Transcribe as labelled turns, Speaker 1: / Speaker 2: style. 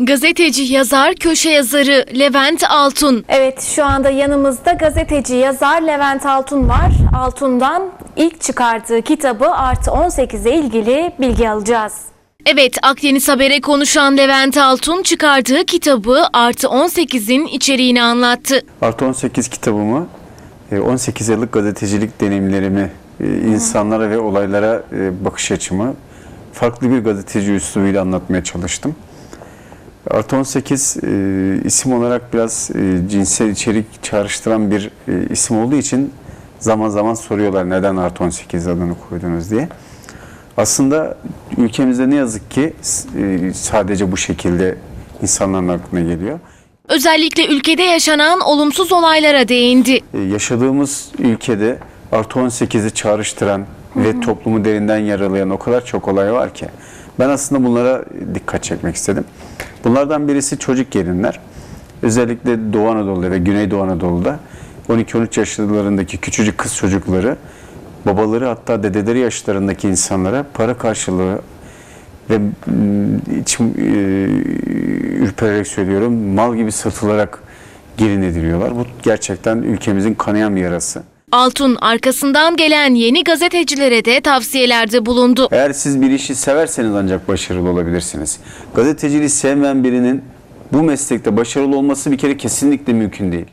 Speaker 1: Gazeteci, yazar, köşe yazarı Levent Altun.
Speaker 2: Evet şu anda yanımızda gazeteci yazar Levent Altun var. Altun'dan ilk çıkardığı kitabı Artı 18'e ilgili bilgi alacağız.
Speaker 1: Evet, Akdeniz Haber'e konuşan Levent Altun çıkardığı kitabı Artı 18'in içeriğini anlattı.
Speaker 3: Artı 18 kitabımı e, 18 yıllık gazetecilik deneyimlerimi, e, insanlara ve olaylara e, bakış açımı farklı bir gazeteci üslubuyla anlatmaya çalıştım. Artı 18 e, isim olarak biraz e, cinsel içerik çağrıştıran bir e, isim olduğu için zaman zaman soruyorlar neden Artı 18 adını koydunuz diye. Aslında ülkemizde ne yazık ki e, sadece bu şekilde insanların aklına geliyor.
Speaker 1: Özellikle ülkede yaşanan olumsuz olaylara değindi.
Speaker 3: Ee, yaşadığımız ülkede artı 18'i çağrıştıran ve toplumu derinden yaralayan o kadar çok olay var ki ben aslında bunlara dikkat çekmek istedim. Bunlardan birisi çocuk gelinler. Özellikle Doğu Anadolu'da ve Güneydoğu Anadolu'da 12-13 yaşlarındaki küçücük kız çocukları babaları hatta dedeleri yaşlarındaki insanlara para karşılığı ve mm, içim e, ürpererek söylüyorum mal gibi satılarak gelin ediliyorlar. Bu gerçekten ülkemizin kanayan bir yarası.
Speaker 1: Altun arkasından gelen yeni gazetecilere de tavsiyelerde bulundu.
Speaker 3: Eğer siz bir işi severseniz ancak başarılı olabilirsiniz. Gazeteciliği sevmeyen birinin bu meslekte başarılı olması bir kere kesinlikle mümkün değil.